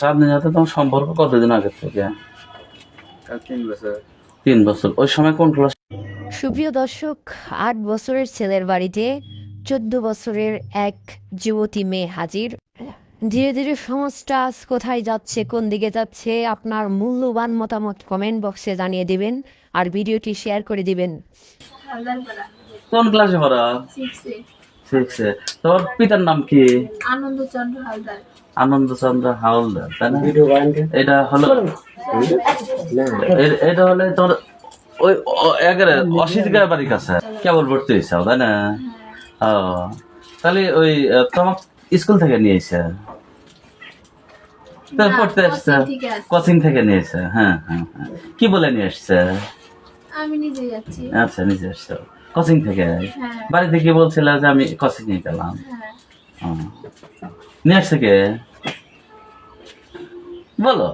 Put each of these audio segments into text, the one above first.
চাঁদনির সাথে তোমার সম্পর্ক কতদিন আগে থেকে? তিন বছর। তিন বছর। ওই সময় কোন ক্লাস সুপ্রিয় দর্শক আট বছরের ছেলের বাড়িতে চোদ্দ বছরের এক যুবতী মেয়ে হাজির। ধীরে ধীরে সমাজটা আজ কোথায় যাচ্ছে কোন দিকে যাচ্ছে আপনার মূল্যবান মতামত কমেন্ট বক্সে জানিয়ে দিবেন আর ভিডিওটি শেয়ার করে দিবেন। কোন ক্লাসে পড়া? সিক্সে তোমার পিতার নাম কি? আনন্দচন্দ্র হালদার। আনন্দচন্দ্র হাওলদার তাই না? এটা হলো এটা হলে তোর ওই একেবারে অশীত গায়ে বাড়ির কাছে। কেবল ভর্তি হয়েছে তাই না? ও তাহলে ওই তোমার স্কুল থেকে নিয়েছে পড়তে আসছে। কোচিং থেকে নিয়েছে হ্যাঁ হ্যাঁ হ্যাঁ। কি বলে নিয়ে আসছে? আমি নিজে যাচ্ছি। আচ্ছা নিজে আসছে। কোচিং থেকে? হ্যাঁ। বাড়িতে কি বলছিল যে আমি কোচিং নিয়ে গেলাম। হ্যাঁ। নিয়ে আসছে কে? বলো।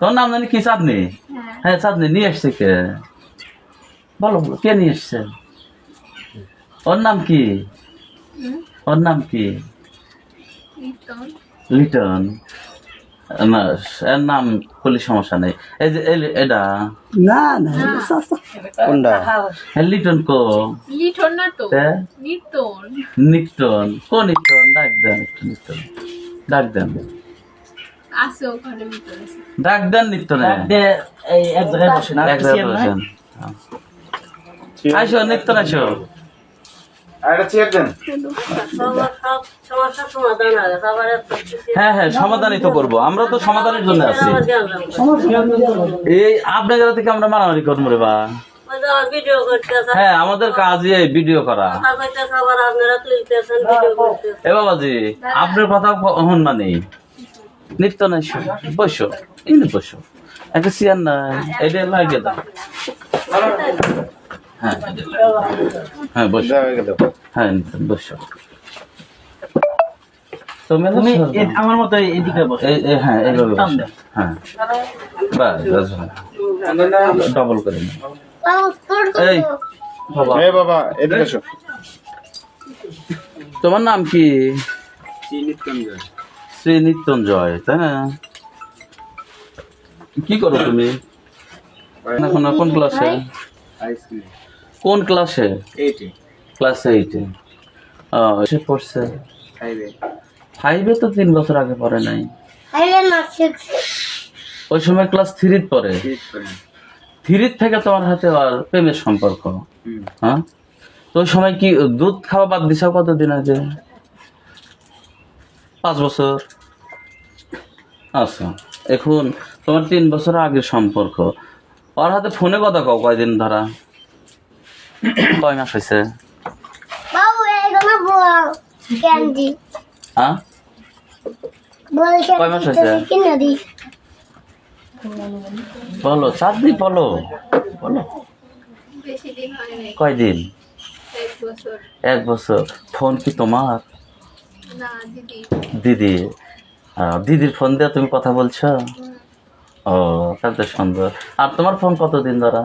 তোর নাম জানি কি চাঁদনি? হ্যাঁ। হ্যাঁ চাঁদনি নিয়ে আসছে কে? বলো বলো কে নিয়ে এসছে ওর নাম কি? ওর নাম কি? লিটন। না এর নাম কোনো সমস্যা নেই। এই যে এই- এটা? কোনটা? লিটন কো। লিঠন না তো? তে? নিতন। কো নিকটন ডাক দেন একটু নিকটন ডাক দেন। আছে ওখানে ভিতরে ডাক দেন নিকটনে এক জায়গায় বসেন। আইসো নিকটন আইসো। আর হ্যাঁ হ্যাঁ সমাধানই তো করব। আমরা তো সমাধানের জন্য আছি। এই থেকে আমরা মারামারি বা। হ্যাঁ আমাদের এই ভিডিও করা। এ বাবাজি, আপনার কথা হন মানে। নিত্য নাই বসো ইনি বসো। একটা চেয়ার না এটা লাগে হ্যাঁ হ্যাঁ বসো। দাও এগুলো দাও। হ্যাঁ বসো। তুমি আমার মতো এদিকে বসো। এই এই- হ্যাঁ এইভাবে বসো। হ্যাঁ। বাস ডবল করে এই বাবা। এদিকে এসো। তোমার নাম কি? শ্রী নিত্যঞ্জয় তাই না? কি করো তুমি? এখন কোন ক্লাসে আইসক্রিম কোন ক্লাসে এইটি ক্লাস এইটে সে পড়ছে। খাইবে ফাইভে তো তিন বছর আগে পড়ে নাই। ওই সময় ক্লাস থ্রিতে পড়ে। থ্রির থেকে তোমার হাতে আর প্রেমের সম্পর্ক। হ্যাঁ? তো ওই সময় কি দুধ খাওয়া বাদ দিছ কতদিন আগে? পাঁচ বছর। আচ্ছা এখন তোমার তিন বছর আগের সম্পর্ক। ওর হাতে ফোনে কথা কও কয়দিন ধরা? কয় মাস হয়েছে হ্যাঁ কয় মাস হয়েছে? বলো চার দিন বলো বলো বেশি দিন কয়দিন এক বছর ফোন কি তোমার দিদি দিদি দিদির ফোন দিয়ে তুমি কথা বলছো? ও তাহলে সুন্দর। আর তোমার ফোন কতদিন ধরা?